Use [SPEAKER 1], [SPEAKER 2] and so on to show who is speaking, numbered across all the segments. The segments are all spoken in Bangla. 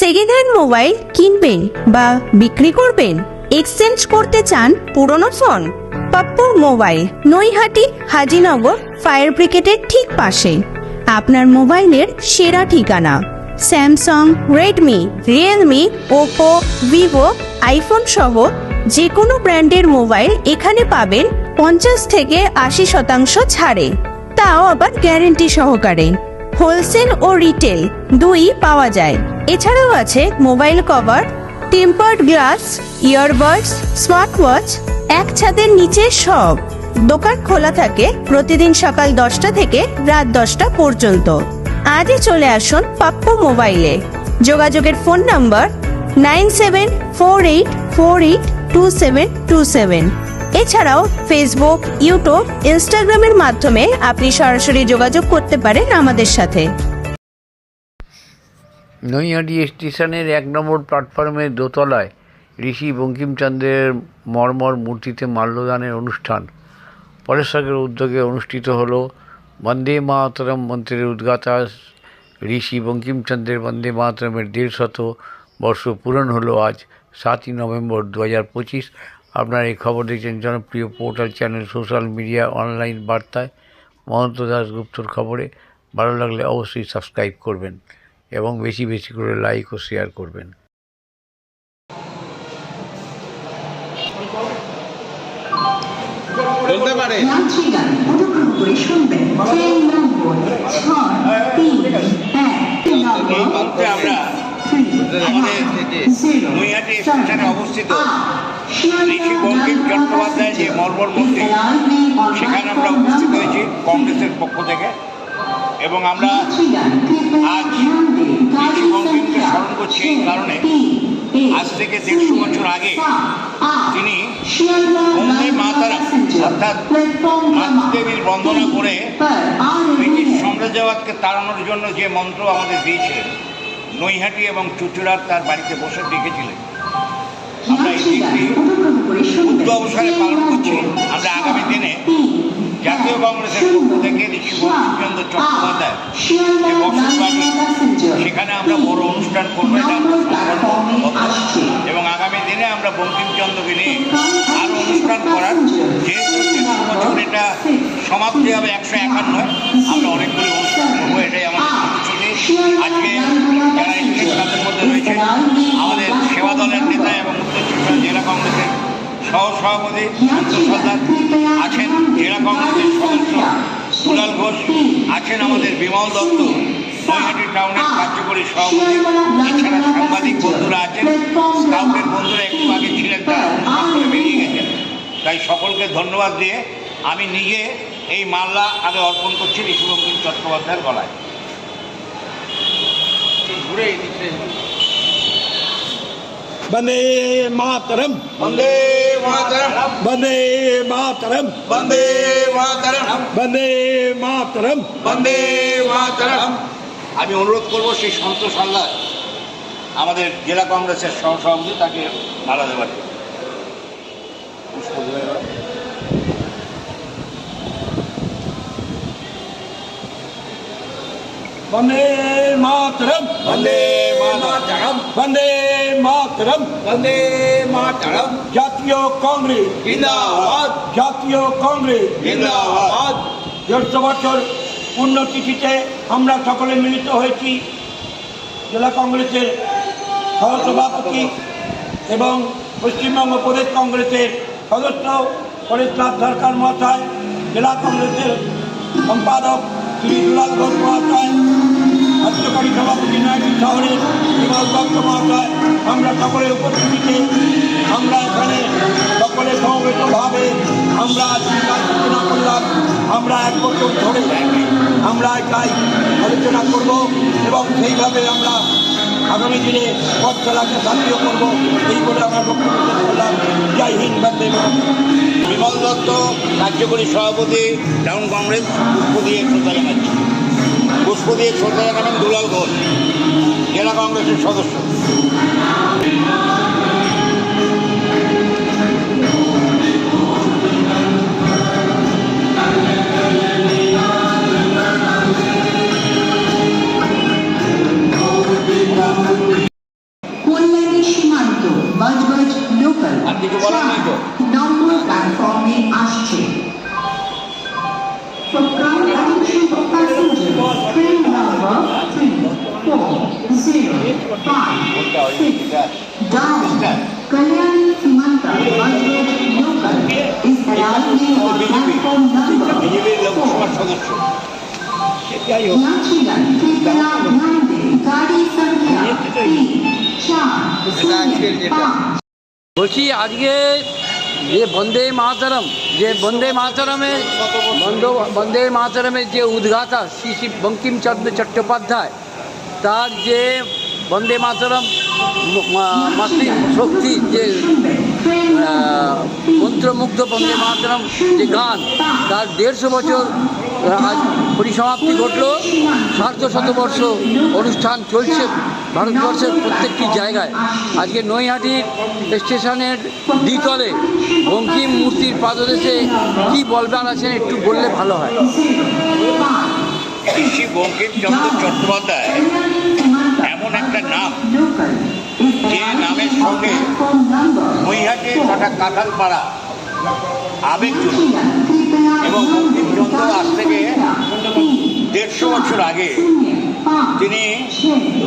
[SPEAKER 1] সেকেন্ড হ্যান্ড মোবাইল কিনবেন বা বিক্রি করবেন, এক্সচেঞ্জ করতে চান পুরনো phone, Pappu mobile, Naihati, Hajinagar fire ব্রিগেডের ঠিক পাশে। আপনার মোবাইলের সেরা ঠিকানা, Samsung, Redmi, Realme, Oppo, Vivo, iPhone সহ যে কোনো ব্র্যান্ডের মোবাইল এখানে পাবেন পঞ্চাশ থেকে আশি শতাংশ ছাড়ে। তাও আবার গ্যারেন্টি সহকারে। হোলসেল ও রিটেল দুই পাওয়া যায়। এছাড়াও আছে mobile cover, tempered glass, earbuds smart watch এক ছাদের নিচে সব। দোকান খোলা থাকে প্রতিদিন সকাল দশটা থেকে রাত দশটা পর্যন্ত। আজই চলে আসুন পাপ্পু মোবাইলে। যোগাযোগের phone number nine seven four eight four eight two seven two seven. এছাড়াও ফেসবুক ইউটিউব ইনস্টাগ্রামের মাধ্যমে আপনি সরাসরি যোগাযোগ করতে পারেন আমাদের সাথে।
[SPEAKER 2] নৈহাটি স্টেশনের এক নম্বর প্ল্যাটফর্মের দোতলায় ঋষি বঙ্কিমচন্দ্রের মর্মর মূর্তিতে মাল্যদানের অনুষ্ঠান। পরেশ্বরের উদ্যোগে অনুষ্ঠিত হল বন্দে মাতরম মন্ত্রের উদ্গাতা ঋষি বঙ্কিমচন্দ্রের বন্দে মাতরমের দেড় শত বর্ষ পূরণ হলো আজ সাতই নভেম্বর দু হাজার পঁচিশ আপনারা এই খবর দেখছেন জনপ্রিয় portal channel social media online বার্তায় মহন্ত দাসগুপ্তর খবরে। ভালো লাগলে অবশ্যই সাবস্ক্রাইব করবেন এবং বেশি বেশি করে লাইক ও শেয়ার করবেন।
[SPEAKER 3] বলতে পারে। আমরা নৈহাটি স্টেশনে অবস্থিত ঋষি চট্টোপাধ্যায় যে মর্মর মূর্তি, সেখানে আমরা উপস্থিত হয়েছি কংগ্রেসের পক্ষ থেকে। এবং আমরা আজ ঋষি স্মরণ করছি এই কারণে। আজ থেকে দেড়শো বছর আগে তিনি বন্দে মাতারা, অর্থাৎ মাতৃদেবীর বন্দনা করে ব্রিটিশ সাম্রাজ্যবাদকে তাড়ানোর জন্য যে মন্ত্র আমাদের দিয়েছিলেন, নৈহাটি এবং চুচুড়ার তার বাড়িতে বসে লিখেছিলেন আমরা এই অবসরে পালন করছি। আমরা আগামী দিনে জাতীয় কংগ্রেসের পক্ষ থেকে ঋষি বঙ্কিমচন্দ্র চট্টোপাধ্যায় সেখানে আমরা বড় অনুষ্ঠান করব, এটা এবং আগামী দিনে আমরা বঙ্কিমচন্দ্রকে নিয়ে আরও অনুষ্ঠান করার যেহেতু বছর এটা সমাপ্তি হবে একশো একান্ন, আমরা অনেকগুলি অনুষ্ঠান করব, এটাই আমাদের আজকে যারা তাদের মধ্যে রয়েছে আমাদের সেবা দলের নেতা এবং উত্তর চব্বিশ জেলা কংগ্রেসের সহ সভাপতি সর্দার আছেন জেলা কংগ্রেসের সদস্য দুলাল ঘোষ আছেন আমাদের বিমল দত্ত নৈহাটি টাউনের কার্যকরী সভাপতি। এছাড়া সাংবাদিক বন্ধুরা আছেন স্কাউটের বন্ধুরা একটু আগে ছিলেন তারা অনুষ্ঠান করে বেরিয়ে গেছেন। তাই সকলকে ধন্যবাদ দিয়ে আমি নিজে এই মাল্লা আগে অর্পণ করছি ঋষিবঙ্কিম চট্টোপাধ্যায়ের গলায়। ঘুরে এই দিকটা
[SPEAKER 4] वंदे मातरम
[SPEAKER 3] বন্দে মাতরম
[SPEAKER 4] वंदे मातरम
[SPEAKER 3] বন্দে মাতরম
[SPEAKER 4] वंदे मातरम
[SPEAKER 3] বন্দে মাতরম আমি অনুরোধ করব সেই সন্তোষ হালদার আমাদের জেলা কংগ্রেসের সহসভাপতি তাকে মালা দেওয়ার জন্য। পুষ্প দেবে এবার।
[SPEAKER 4] वंदे मातरम
[SPEAKER 3] বন্দে மாதரம்
[SPEAKER 4] வந்தே மாதரம்
[SPEAKER 3] வந்தே மாதரம்
[SPEAKER 4] ஜாத்தியோ காங்கிரஸ்
[SPEAKER 3] জিন্দাবাদ
[SPEAKER 4] জাতীয় কংগ্রেস
[SPEAKER 3] জিন্দাবাদ
[SPEAKER 4] দেড়শো বছর উন্নতিতে আমরা সকলে মিলিত হয়েছি। জেলা কংগ্রেসের সহসভাপতি এবং পশ্চিমবঙ্গ প্রদেশ কংগ্রেসের সদস্য পরেশনাথ সরকার মহাশয় জেলা কংগ্রেসের সম্পাদক শ্রী দুলাল ঘোষ মহাশয় বিমল মহাশয় আমরা সকলের উপস্থিতিতে আমরা এখানে সকলে সমবেতভাবে আমরা আজকাল সূচনা করলাম, আমরা এক বছর ধরে আমরা এটাই আলোচনা করব এবং সেইভাবে আমরা আগামী দিনে পথ চলাকে সাহায্য করব, এই বলে আমার বক্তব্য শেষ করলাম। জয় হিন্দ, বন্দে
[SPEAKER 3] বিমল দত্ত কার্যকরী সভাপতি টাউন কংগ্রেস পুষ্প দিয়ে শ্রদ্ধা জানাচ্ছি পুষ্প দিয়ে শ্রদ্ধা জানাবেন দুলাল ঘোষ। জেলা কংগ্রেসের সদস্য।
[SPEAKER 5] কল্যাণী সীমান্ত বাজবাজ লোকাল আর
[SPEAKER 3] কিছু বলার
[SPEAKER 5] নেই
[SPEAKER 3] তো।
[SPEAKER 5] Yachigan Tripura Nande Gadi Sankhya तीन चार शून्य पाँच
[SPEAKER 6] বলছি আজকে যে বন্দে মাতরম যে বন্দে মাতরমের বন্দ বন্দে মাতরমের যে উদ্ঘাতা শ্রী শ্রী বঙ্কিমচন্দ্র চট্টোপাধ্যায় তার যে বন্দে মাতরম ম- মা- মাতৃ শক্তি যে আহ, মন্ত্রমুগ্ধ বন্দে মাতরম যে গান তার দেড়শো বছর আহ, আজ পরিসমাপ্তি ঘটল। সার্ধ শতবর্ষ অনুষ্ঠান চলছে ভারতবর্ষের প্রত্যেকটি জায়গায়। আজকে নৈহাটির স্টেশনের দ্বিতলে বঙ্কিম মূর্তির পাদদেশে কি বলবার আছেন একটু বললে ভালো হয়।
[SPEAKER 3] বঙ্কিমচন্দ্র চট্টোপাধ্যায়, এমন একটা নাম যে নামের সঙ্গে নৈহাটি তথা কাঁঠালপাড়া আবেগ এবং বঙ্কিমচন্দ্র আজ থেকে দেড়শো বছর আগে। তিনি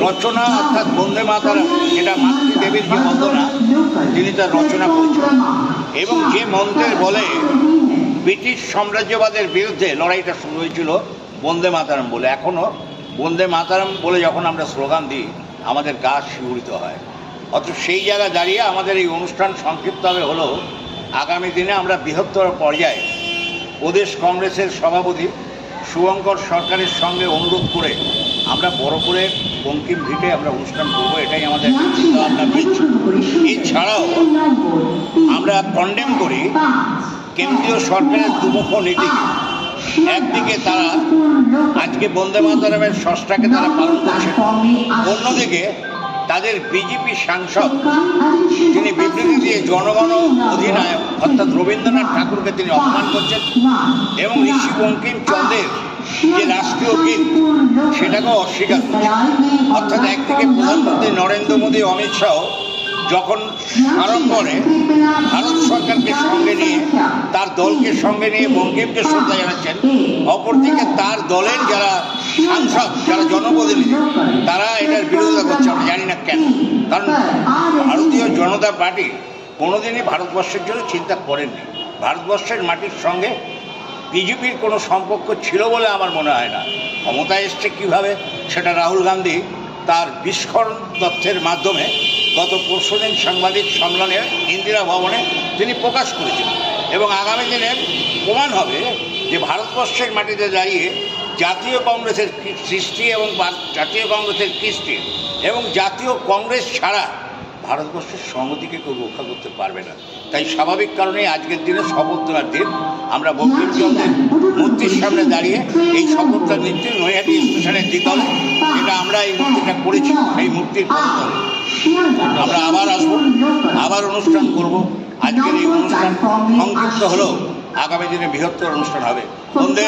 [SPEAKER 3] রচনা অর্থাৎ বন্দে মাতারা যেটা মাতৃদেবীর যে বন্দনা তিনি তার রচনা করেছেন এবং যে মন্ত্রের বলে ব্রিটিশ সাম্রাজ্যবাদের বিরুদ্ধে লড়াইটা শুরু হয়েছিল বন্দে মাতারাম বলে। এখনও বন্দে মাতারাম বলে যখন আমরা স্লোগান দিই, আমাদের গা শিহরিত হয়। অথচ সেই জায়গায় দাঁড়িয়ে আমাদের এই অনুষ্ঠান সংক্ষিপ্তভাবে হলো, আগামী দিনে আমরা বৃহত্তর পর্যায়ে প্রদেশ কংগ্রেসের সভাপতি শুভঙ্কর সরকারের সঙ্গে অনুরোধ করে আমরা বড় করে বঙ্কিম ভিটে আমরা অনুষ্ঠান করব এটাই আমাদের চিন্তাভাবনা রয়েছে এছাড়াও আমরা কন্ডেম করি কেন্দ্রীয় সরকারের দুমুখ নীতিকে একদিকে তারা আজকে বন্দে মাতারামের ষষ্ঠাকে তারা পালন করছে অন্যদিকে তাদের বিজেপি সাংসদ তিনি বিবৃতি দিয়ে জনগণ অধিনায়ক, অর্থাৎ রবীন্দ্রনাথ ঠাকুরকে তিনি অপমান করছেন এবং ঋষি বঙ্কিমচন্দ্রের যে রাষ্ট্রীয় গীত, সেটাকেও অস্বীকার করছে অর্থাৎ একদিকে প্রধানমন্ত্রী নরেন্দ্র মোদী, অমিত শাহ যখন সাড়ম্বরে ভারত সরকারকে সঙ্গে নিয়ে, তার দলকে সঙ্গে নিয়ে বঙ্কিমকে শ্রদ্ধা জানাচ্ছেন, অপরদিকে তার দলের যারা সাংসদ, যারা জনপ্রতিনিধি, তারা এটার বিরোধিতা করছে, আমরা জানি না কেন। কারণ ভারতীয় জনতা পার্টি কোনোদিনই ভারতবর্ষের জন্য চিন্তা করেননি। ভারতবর্ষের মাটির সঙ্গে বিজেপির কোনো সম্পর্ক ছিল বলে আমার মনে হয় না। ক্ষমতায় এসছে কীভাবে, সেটা রাহুল গান্ধী তার বিস্ফোরণ তথ্যের মাধ্যমে গত পরশুদিন সাংবাদিক সম্মেলনে ইন্দিরা ভবনে তিনি প্রকাশ করেছেন। এবং আগামী দিনে প্রমাণ হবে যে ভারতবর্ষের মাটিতে দাঁড়িয়ে জাতীয় কংগ্রেসের সৃষ্টি এবং জাতীয় কংগ্রেসের কৃষ্টি এবং জাতীয় কংগ্রেস ছাড়া ভারতবর্ষের সংহতিকে কেউ রক্ষা করতে পারবে না। তাই স্বাভাবিক কারণেই আজকের দিনে শপথ নেওয়ার দিন আমরা বঙ্কিমচন্দ্রের মূর্তির সামনে দাঁড়িয়ে এই শপথটা নিচ্ছি নৈহাটি স্টেশনের দ্বিতলে যেটা আমরা এই মূর্তিটা করেছি এই মূর্তির আমরা আবার আসব, আবার অনুষ্ঠান করব। আজকের এই অনুষ্ঠান সংযুক্ত হলেও আগামী দিনে বৃহত্তর অনুষ্ঠান হবে। বন্দে